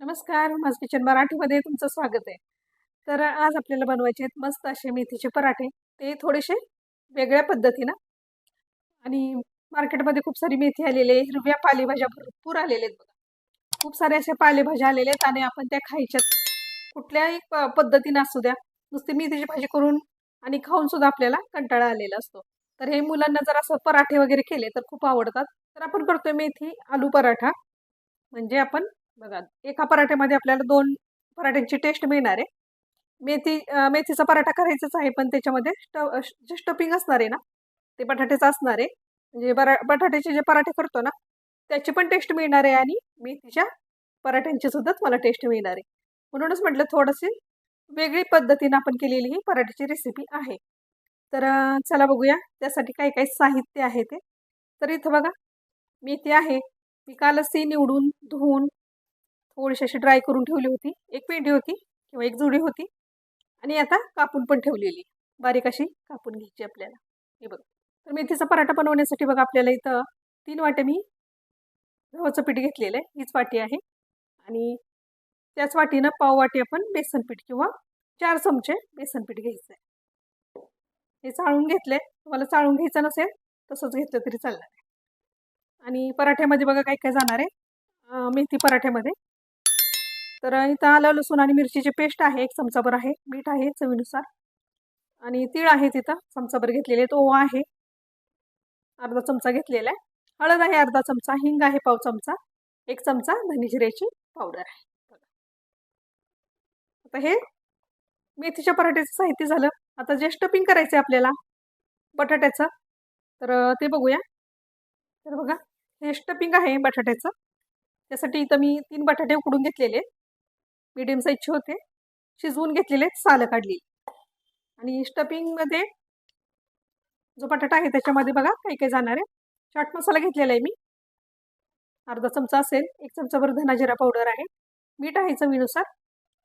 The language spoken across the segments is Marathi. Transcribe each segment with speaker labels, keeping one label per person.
Speaker 1: नमस्कार माझ किचन मराठीमध्ये तुमचं स्वागत आहे. तर आज आपल्याला बनवायचे आहेत मस्त असे मेथीचे पराठे. ते थोडेसे वेगळ्या पद्धतीनं आणि मार्केटमध्ये खूप सारी मेथी आलेली आहे. हिरव्या पालेभाज्या भरपूर आलेल्या आहेत बघा. खूप साऱ्या अशा पालेभाज्या आलेल्या आहेत आणि आपण त्या खायच्यात. कुठल्याही प पद्धतीनं असू द्या. नुसती मेथीची भाजी करून आणि खाऊन सुद्धा आपल्याला कंटाळा आलेला असतो. तर हे मुलांना जर असं पराठे वगैरे केले तर खूप आवडतात. तर आपण करतोय मेथी आलू पराठा. म्हणजे आपण बघा एका पराठ्यामध्ये आपल्याला दोन पराठ्यांची टेस्ट मिळणार आहे. मेथी मेथीचा पराठा करायचाच आहे पण त्याच्यामध्ये स्टव जे स्टफिंग असणार आहे ना ते बटाट्याचं असणार आहे. म्हणजे बरा बटाट्याचे जे पराठे करतो ना त्याची पण टेस्ट मिळणार आहे आणि मेथीच्या पराठ्यांची सुद्धा मला टेस्ट मिळणार आहे. म्हणूनच म्हटलं थोडंशी वेगळी पद्धतीनं आपण केलेली ही पराठ्याची रेसिपी आहे. तर चला बघूया त्यासाठी काही काही साहित्य आहे ते. तर इथं बघा मेथी आहे. मी कालच ती निवडून धुवून थोडीशी अशी ड्राय करून ठेवली होती. एक पेंडी होती किंवा एक जुडी होती. आणि आता कापून पण ठेवलेली. बारीक अशी कापून घ्यायची आपल्याला. हे बघ. तर मेथीचा पराठा बनवण्यासाठी बघा आपल्याला इथं तीन वाटे मी गव्हाचं पीठ घेतलेलं आहे. हीच वाटी आहे. आणि त्याच वाटीनं पाव वाटी आपण बेसन पीठ किंवा चार चमचे बेसन पीठ घ्यायचं आहे. हे चाळून घेतलं आहे तुम्हाला चाळून घ्यायचं नसेल तसंच घेतलं तरी चालणार आहे. आणि पराठ्यामध्ये बघा काय काय जाणार आहे. मेथी पराठ्यामध्ये तर इथं आलं लसूण आणि मिरचीची पेस्ट आहे एक चमचाभर आहे. मीठ आहे चवीनुसार. आणि तीळ आहे तिथं चमचाभर घेतलेले. आहेत ओवा आहे. अर्धा चमचा घेतलेला आहे. हळद आहे अर्धा चमचा हिंग आहे पाव चमचा एक चमचा धनिजिऱ्याची पावडर आहे. आता हे मेथीच्या पराठ्याचं साहित्य झालं. आता जे स्टपिंग करायचं आहे आपल्याला बटाट्याचं. तर ते बघूया. तर बघा हे स्टपिंग आहे बटाट्याचं. त्यासाठी इथं मी तीन बटाटे उकडून घेतलेले. मीडियम साईजचे होते. शिजवून घेतलेले सालं काढली. आणि स्टपिंगमध्ये जो बटाटा आहे त्याच्यामध्ये बघा काही काही जाणार आहे. चाट मसाला घेतलेला आहे मी. अर्धा चमचा असेल एक चमचाभर धना जिरा पावडर आहे. मीठ आहे चवीनुसार.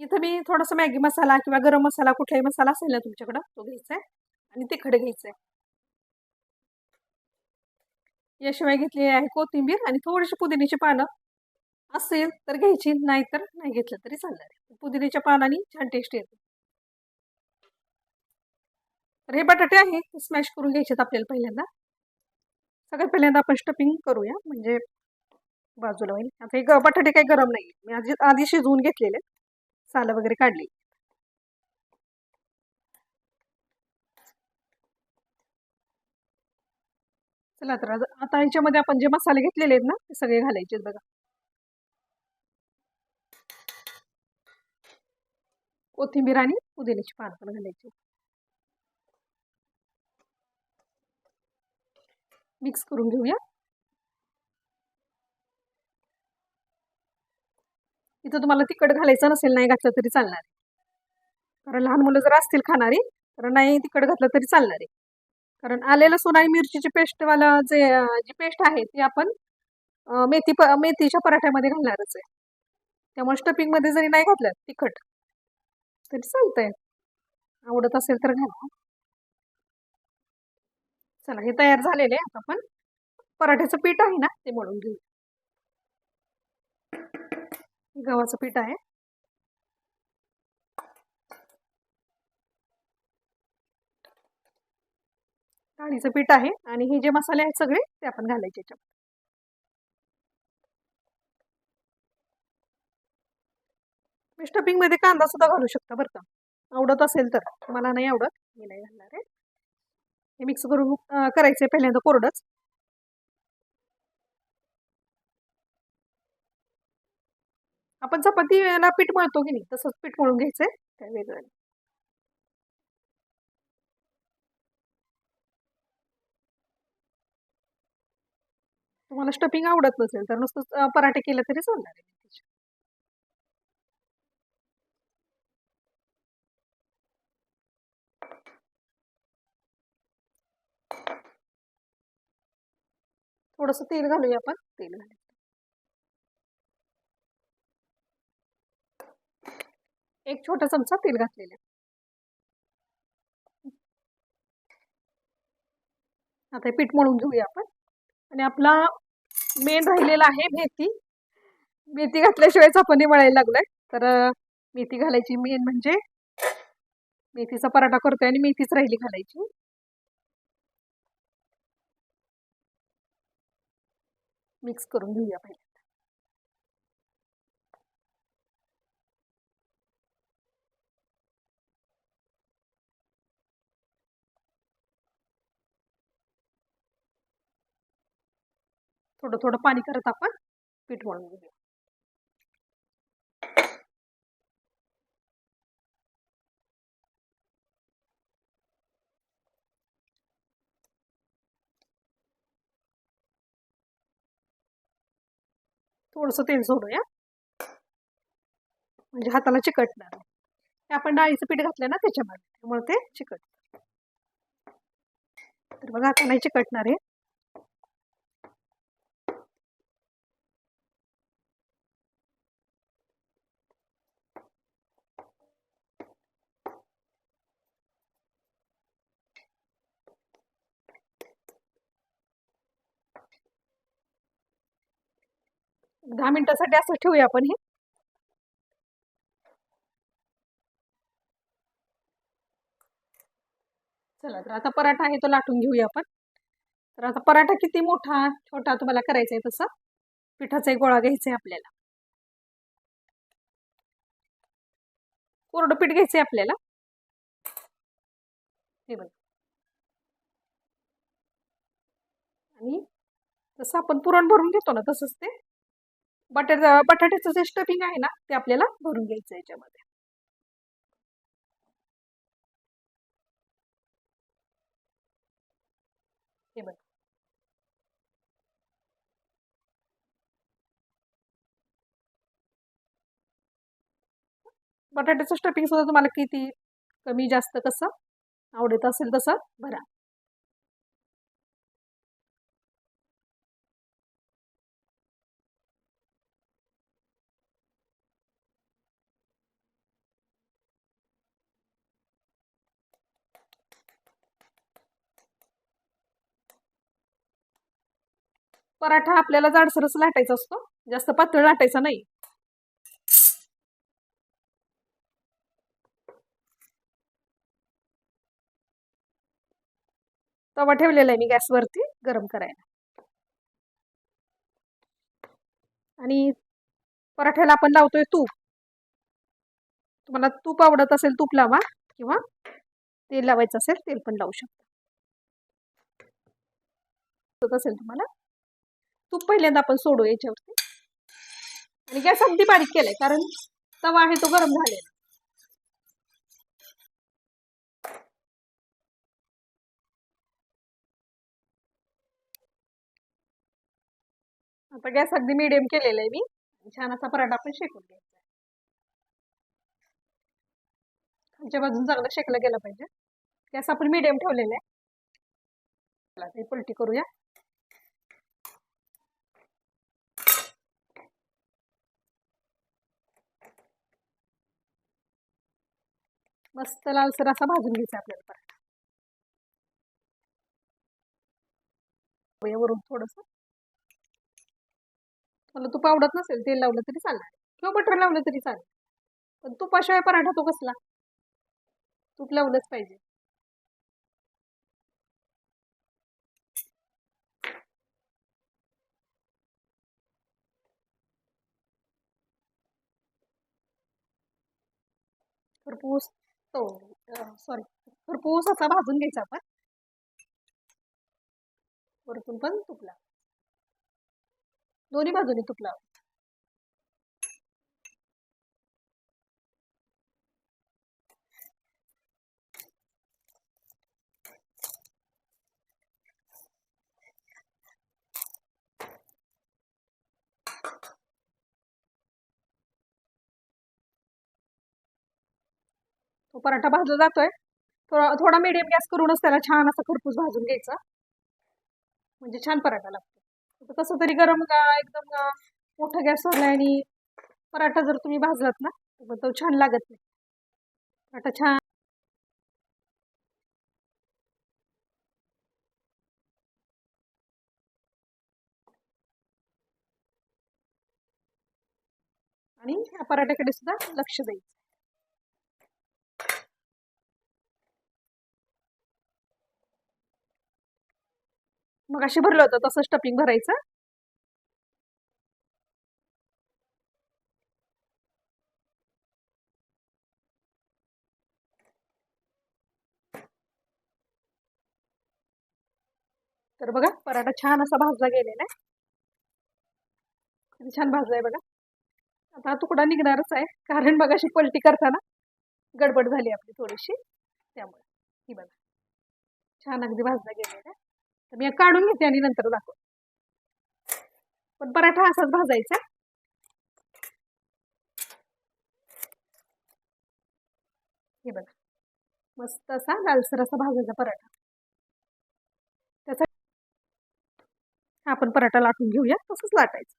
Speaker 1: इथं मी थोडासा मॅगी मसाला किंवा गरम मसाला कुठलाही मसाला असेल ना तुमच्याकडं तो घ्यायचा आहे. आणि ते खडे घ्यायचं आहे. याशिवाय घेतलेली आहे कोथिंबीर आणि थोडीशी पुदिन्याची पानं. असेल तर घ्यायची नाही तर नाही घेतलं तरी चालणार आहे. पुदिन्याच्या पानाने छान टेस्ट येते. तर हे बटाटे आहे ते स्मॅश करून घ्यायचेत आपल्याला पहिल्यांदा. सगळ्यात पहिल्यांदा आपण स्टफिंग करूया म्हणजे बाजूला होईल. आता हे ग बटाटे काही गरम नाही मी आधी आधी शिजवून घेतलेले सालं वगैरे काढली. चला तर आता याच्यामध्ये आपण जे मसाले घेतलेले आहेत ना ते सगळे घालायचे आहेत बघा. कोथिंबीर आणि पुदिन्याची पान पण घालायची. मिक्स करून घेऊया. इथं तुम्हाला तिखट घालायचं नसेल नाही घातलं तरी चालणार. आहे कारण लहान मुलं जर असतील खाणारी तर नाही तिखट घातलं तरी चालणार आहे. कारण आलेलं लसूण आणि मिरचीची पेस्टवाला जे जी पेस्ट आहे ती आपण मेथी प मेथीच्या पराठ्यामध्ये घालणारच आहे. त्यामुळे स्टपिंगमध्ये जरी नाही घातलं तिखट. तरी चालतंय. आवडत असेल तर घाला चला हे तयार झालेले आता आपण पराठ्याचं पीठ आहे ना ते मळून घेऊ. गव्हाचं पीठ आहे. डाळीचं पीठ आहे आणि हे जे मसाले आहेत सगळे ते आपण घालायचे याच्यामध्ये. मी स्टफिंगमध्ये कांदा सुद्धा घालू शकता बरं का. आवडत असेल तर. मला नाही आवडत. मी नाही घालणार आहे. हे मिक्स करून करायचंय पहिल्यांदा कोरडंच. आपण चपातीला पीठ मळतो की नाही तसंच पीठ मळून घ्यायचंय. काय वेगळं नाही. तुम्हाला स्टफिंग आवडत नसेल तर नुसतं पराठे केले तरी चालणार आहे. थोडस तेल घालूया आपण. तेल घालायचं एक छोटा चमचा तेल घातलेलं. आहे. आता पीठ मळून घेऊया आपण. आणि आपला मेन राहिलेला आहे मेथी. मेथी घातल्याशिवायच आपण हे मळायला लागलोय. तर मेथी घालायची मेन म्हणजे मेथीचा पराठा करतोय आणि मेथीच राहिली घालायची. मिक्स करून घेऊया पहिले. थोडं थोडं पाणी करत आपण पीठ मळून घेऊया. थोडंसं तेल सोडूया. म्हणजे हाताला चिकटणार नाही. आपण डाळीचं पीठ घातलं ना त्याच्यामध्ये त्यामुळे ते चिकट. तर बघा आता नाही चिकटणार आहे दहा मिनिटासाठी असं ठेवूया आपण हे. चला तर आता पराठा आहे तो लाटून घेऊया आपण. तर आता पराठा किती मोठा छोटा तुम्हाला करायचा आहे तसा. पिठाचा एक गोळा घ्यायचा आहे आपल्याला. कोरडं पीठ घ्यायचं आहे आपल्याला. हे बघा. आणि जसं आपण पुरण भरून घेतो ना तसंच ते बटर बटाट्याचं जे स्टफिंग आहे ना ते आपल्याला भरून घ्यायचं याच्यामध्ये. हे बघा. बटाट्याचं स्टफिंग सुद्धा तुम्हाला किती कमी जास्त कसं आवडत असेल तसं भरा. पराठा आपल्याला जाडसरस लाटायचा असतो. जास्त पातळ लाटायचा नाही. तवा ठेवलेला आहे मी गॅसवरती गरम करायला. आणि पराठ्याला आपण लावतोय तूप. तुम्हाला तूप आवडत असेल तूप लावा किंवा तेल लावायचं असेल तेल पण लावू शकता. असेल तुम्हाला तूप पहिल्यांदा आपण सोडू याच्यावरती. आणि गॅस अगदी बारीक केलाय कारण तवा आहे तो गरम झालेला. आता गॅस अगदी मिडियम केलेला आहे मी. छान असा पराठा आपण शेकून घ्यायचा खालच्या बाजून चांगला शेकलं गेला पाहिजे. गॅस आपण मिडियम ठेवलेला आहे. पलटी करूया. मस्त लालसर असा भाजून घ्यायचा आपल्याला पराठा. वरून थोडस. मला तूप आवडत नसेल तेल लावलं तरी चालणार. किंवा बटर लावलं तरी चालेल पण तुपाशिवाय पराठा तो कसला? तूप लावलंच पाहिजे. खरपूस तो सॉरी खरपूस असा भाजून घ्यायचा आपण. वरतून पण तुपला. दोन्ही बाजूने तुपला. पराठा भाजला जातोय. थोडा थोडा मिडियम गॅस करूनच त्याला छान असा खरपूस भाजून घ्यायचा. म्हणजे छान पराठा लागतो. कसं तरी गरम का एकदम मोठा गॅस आहे आणि पराठा जर तुम्ही भाजलात ना तर तो छान लागत नाही. पराठा छान आणि ह्या पराठ्याकडे सुद्धा लक्ष द्यायचं. मग अशी भरलं होतं तसं स्टफिंग भरायचं. तर बघा पराठा छान असा भाजला गेलेला आहे. किती छान भाजलाय बघा. आता हा तुकडा निघणारच आहे कारण बघा अशी पलटी करताना गडबड झाली आपली थोडीशी त्यामुळे. ही बघा. छान अगदी भाजला गेलेला तर मी काढून घेते आणि नंतर दाखव पण पराठा असाच भाजायचा. हे बघा. मस्त असा लालसर असा भाजायचा पराठा. त्याचा आपण पराठा लाटून घेऊया तसंच लाटायचं.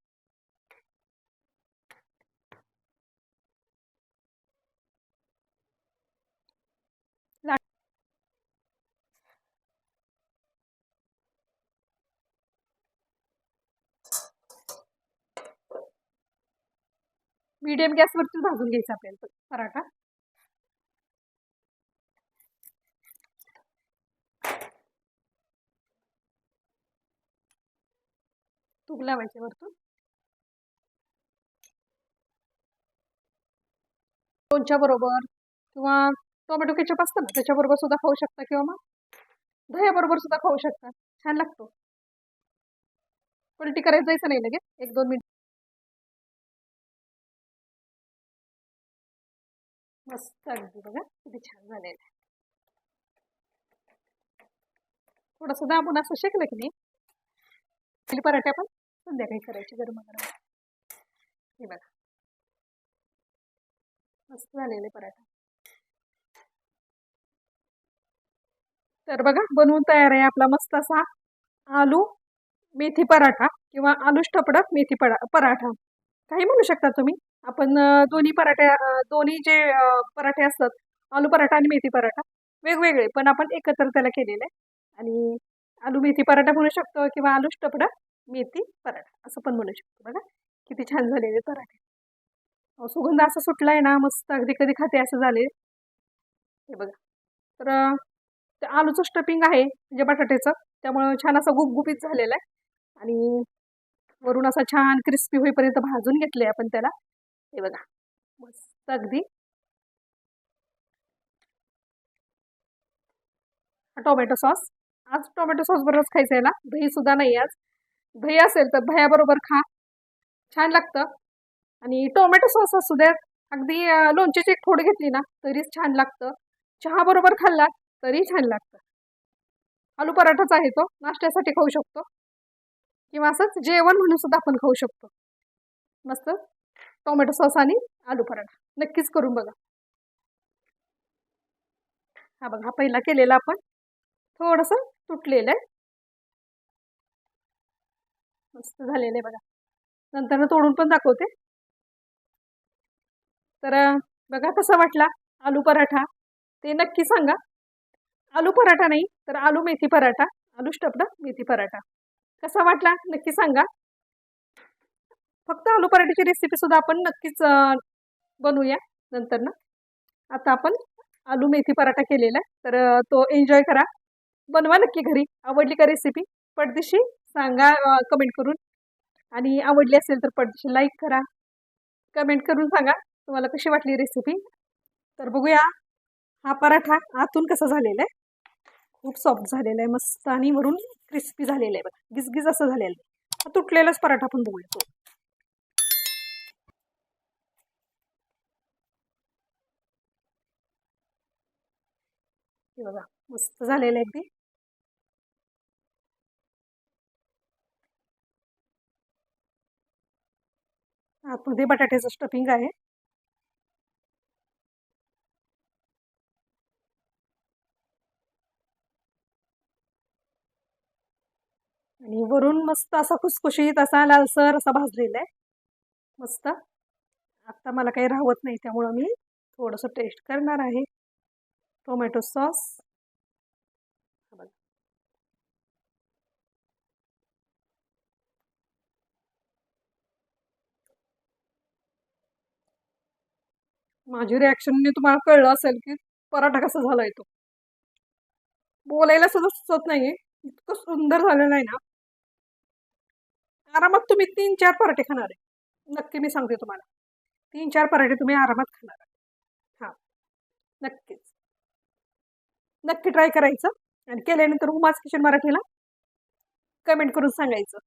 Speaker 1: मीडियम गॅसवरती भाजून घ्यायचा आपल्याला पराठा. तूप लावायचे वरतून. लोणच्या बरोबर किंवा टोमॅटो केचप असतं ना त्याच्याबरोबर सुद्धा खाऊ शकता किंवा मग दह्याबरोबर सुद्धा खाऊ शकता. छान लागतो. पलटी करायचं जायचं नाही लगेच. एक दोन मिनिट. मस्त अगदी बघा किती छान झालेलं आहे. थोडंसं दाबून असं शिकलं की नाही? पराठे आपण संध्याकाळी करायची गरम गरम. हे बघा. मस्त झालेले पराठा. तर बघा बनवून तयार आहे आपला मस्त असा आलू मेथी पराठा किंवा आलू ठपडक मेथी परा पराठा. काही म्हणू शकता तुम्ही? आपण दोन्ही पराठे दोन्ही जे पराठे असतात आलू पराठा आणि मेथी पराठा वेगवेगळे पण आपण एकत्र त्याला केलेलं आहे आणि आलू मेथी पराठा म्हणू शकतो किंवा आलू स्टपडा मेथी पराठा असं पण म्हणू शकतो बघा. किती छान झालेले पराठे. सुगंध असा सुटला आहे ना मस्त अगदी कधी खाते असं झाले. हे बघा. तर ते आलूचं स्टपिंग आहे म्हणजे बटाट्याचं त्यामुळं छान असं गुपगुपीत झालेलं आहे. आणि वरून असा छान क्रिस्पी होईपर्यंत भाजून घेतले आपण त्याला. हे बघा. मस्त अगदी. Tomato sauce. आज टोमॅटो सॉस बरोबरच खायचं आहे ना? दही सुद्धा नाही आज. दही असेल तर दह्याबरोबर खा. छान लागतं. आणि टोमॅटो सॉस असू द्या. अगदी लोणच्याची एक थोडी घेतली ना तरीच छान लागतं. चहा बरोबर खाल्ला तरी छान लागतं. आलू पराठाच आहे तो. नाश्त्यासाठी खाऊ शकतो. किंवा असंच जेवण म्हणून सुद्धा आपण खाऊ शकतो. मस्त? टोमॅटो सॉस आणि आलू पराठा. नक्कीच करून बघा. हा बघा हा पहिला केलेला आपण. थोडंसं तुटलेलं आहे. मस्त झालेलं आहे बघा. नंतर तोडून पण दाखवते. तर बघा कसा वाटला आलू पराठा. ते नक्की सांगा. आलू पराठा नाही तर आलू मेथी पराठा. आलू स्टपडा मेथी पराठा. कसा वाटला? नक्की सांगा. फक्त आलू पराठ्याची रेसिपी सुद्धा आपण नक्कीच बनवूया नंतर ना. आता आपण आलू मेथी पराठा केलेला आहे. तर तो एन्जॉय करा. बनवा नक्की घरी. आवडली का रेसिपी पडदिशी सांगा कमेंट करून. आणि आवडली असेल तर पडदिशी लाईक करा. कमेंट करून सांगा तुम्हाला कशी वाटली रेसिपी तर बघूया हा पराठा आतून कसा झालेला आहे. खूप सॉफ्ट झालेला आहे. मस्त आणि वरून क्रिस्पी झालेला आहे. बघा गिजगिज असं झालेलं आहे. तुटलेलाच पराठा पण बघूया. तो हे बघा मस्त झालेलं आहे अगदी आतमध्ये बटाट्याचं स्टफिंग आहे. आणि वरून मस्त असा खुसखुशीत असा लालसर असा भाजलेला आहे. मस्त. आता मला काही राहत नाही त्यामुळं मी थोडंसं टेस्ट करणार आहे. टोमॅटो सॉस माझी रिॲक्शनने तुम्हाला कळलं असेल की पराठा कसा झालाय तो. बोलायला सुद्धा सुचत नाहीये. इतकं सुंदर झालेलं आहे ना. आरामात तुम्ही तीन चार पराठे खाणार आहे. नक्की मी सांगते तुम्हाला. तीन चार पराठे तुम्ही आरामात खाणार आहे. हां. नक्कीच. नक्की ट्राय करायचं. आणि केल्यानंतर उमास किचन मराठीला कमेंट करून सांगायचं.